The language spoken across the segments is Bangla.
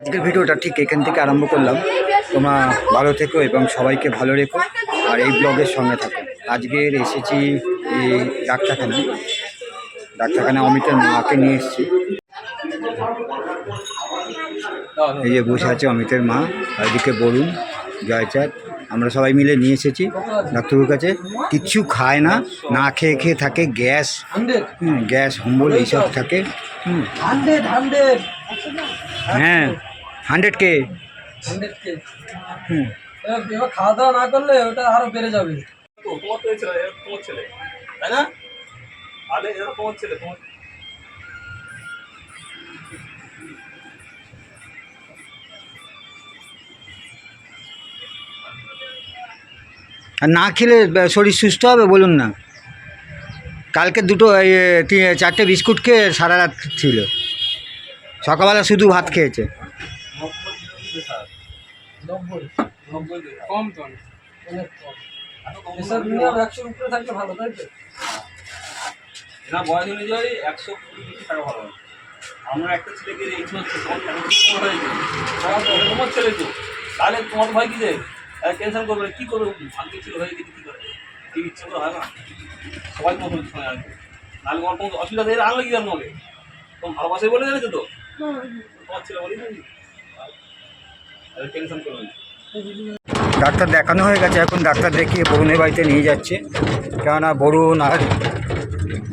আজকের ভিডিওটা ঠিক এখান থেকে আরম্ভ করলাম। তোমরা ভালো থেকো এবং সবাইকে ভালো রেখো। আর এই ব্লগের সঙ্গে থাকো। আজকের এসেছি এই ডাক্তারখানায়। ডাক্তারখানায় অমিতের মাকে নিয়ে এসেছি। এই যে বসে আছে অমিতের মা। আর এদিকে বরুণ জয়চাঁদ আমরা সবাই মিলে নিয়ে এসেছি ডাক্তারবাবুর কাছে। কিচ্ছু খায় না না খেয়ে খেয়ে থাকে, গ্যাস গ্যাস, অম্বল, এইসব থাকে। হুম। হ্যাঁ হান্ড্রেড কে হান্ড্রেড কে হুম এবার খাওয়া দাওয়া না করলে ওটা আরও বেড়ে যাবে। তোমার তো ছেলে তোমার ছেলে তাই না? আরে এরা তোমার ছেলে তোমার আর না খেলে শরীর সুস্থ হবে বলুন না। কালকে দুটো চারটে বিস্কুট খেয়ে সারা রাত ছিল। সকালবেলা শুধু ভাত খেয়েছে। নব্বই নব্বই দিন। কম তো অনেক। অনেক কম এত কম এসব মিনিমাম উপরে থাকলে ভালো তাই তো? এরা বয়স অনুযায়ী একশো কুড়ি টাকা ভালো আমরা একটা ছেলেকে এই হচ্ছে তোমার ছেলে তো তাহলে তোমার ভয় কি যে টেনশন করবে না, কি করবে? ভাগ্যে ছিল হয়ে গেছে কি করে? কি ইচ্ছে তো হয় না। সবাই তোমার সময় আসবে নাহলে তোমার কোনো অসুবিধা আনলে কি তোমাকে? তোমার ভালোবাসাই বলে জেনেছো তো। ডাক্তার দেখানো হয়ে গেছে এখন ডাক্তার দেখিয়ে বরুণের বাড়িতে নিয়ে যাচ্ছে। কেননা বরুণ আর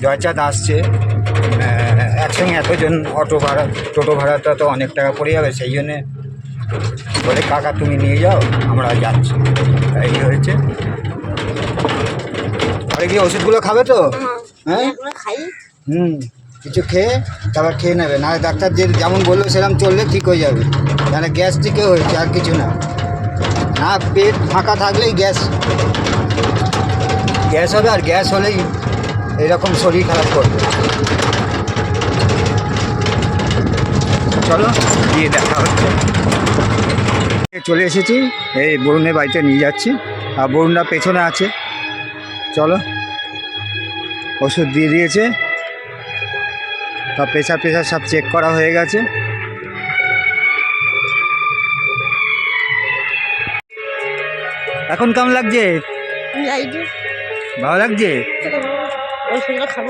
জয়চাঁদ আসছে একসঙ্গে এতজন অটো ভাড়া টোটো ভাড়াটা তো অনেক টাকা পড়ে যাবে সেই জন্যে বলে কাকা তুমি নিয়ে যাও আমরা যাচ্ছি। তাই এই হয়েছে। আরে কি ওষুধগুলো খাবে তো? হ্যাঁ। হুম। কিছু খেয়ে তারপর খেয়ে নেবে। না ডাক্তার যে যেমন বলল সেরকম চললে ঠিক হয়ে যাবে। মানে গ্যাস থেকে হয়েছে, আর কিছু না। না, পেট ফাঁকা থাকলেই গ্যাস। গ্যাস হবে, আর গ্যাস হলেই এরকম শরীর খারাপ করবে। চলো, গিয়ে দেখা হচ্ছে। চলে এসেছি, এই বরুণের বাড়িতে নিয়ে যাচ্ছি। আর বরুণরা পেছনে আছে। চলো, ওষুধ দিয়ে দিয়েছে। সব প্রেশার প্রেশার সব চেক করা হয়ে গেছে। এখন কেমন লাগছে? ভালো লাগছে? খাব।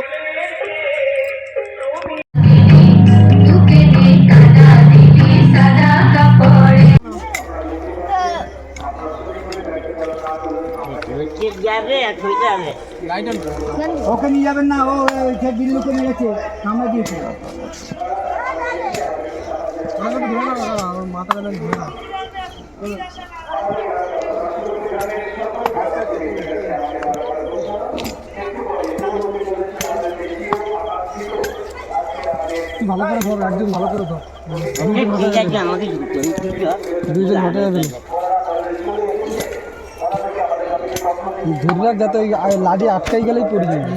যাবে। ওকে নিয়ে যাবেন না ও বিল্লুকে মেরেছে সামনে দিয়েছে মাথাটা ধরে না ভালো করে ধর একদম ভালো করে ধর। ঠিক আছে আমাকে দুইজন হেঁটে যাবে। ধরে রাখ যাতে ওই আ- লাঠি আটকাই গেলেই পড়ে যাবে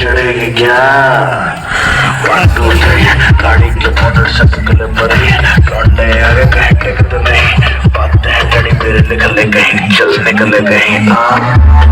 चढ़ेगी क्या वन टू थ्री गाड़ी के मोटर सकल मरी लौटने आगे कहीं टिकते नहीं बातें हैं डैडी मेरे निकले कहीं चल निकले कहीं आ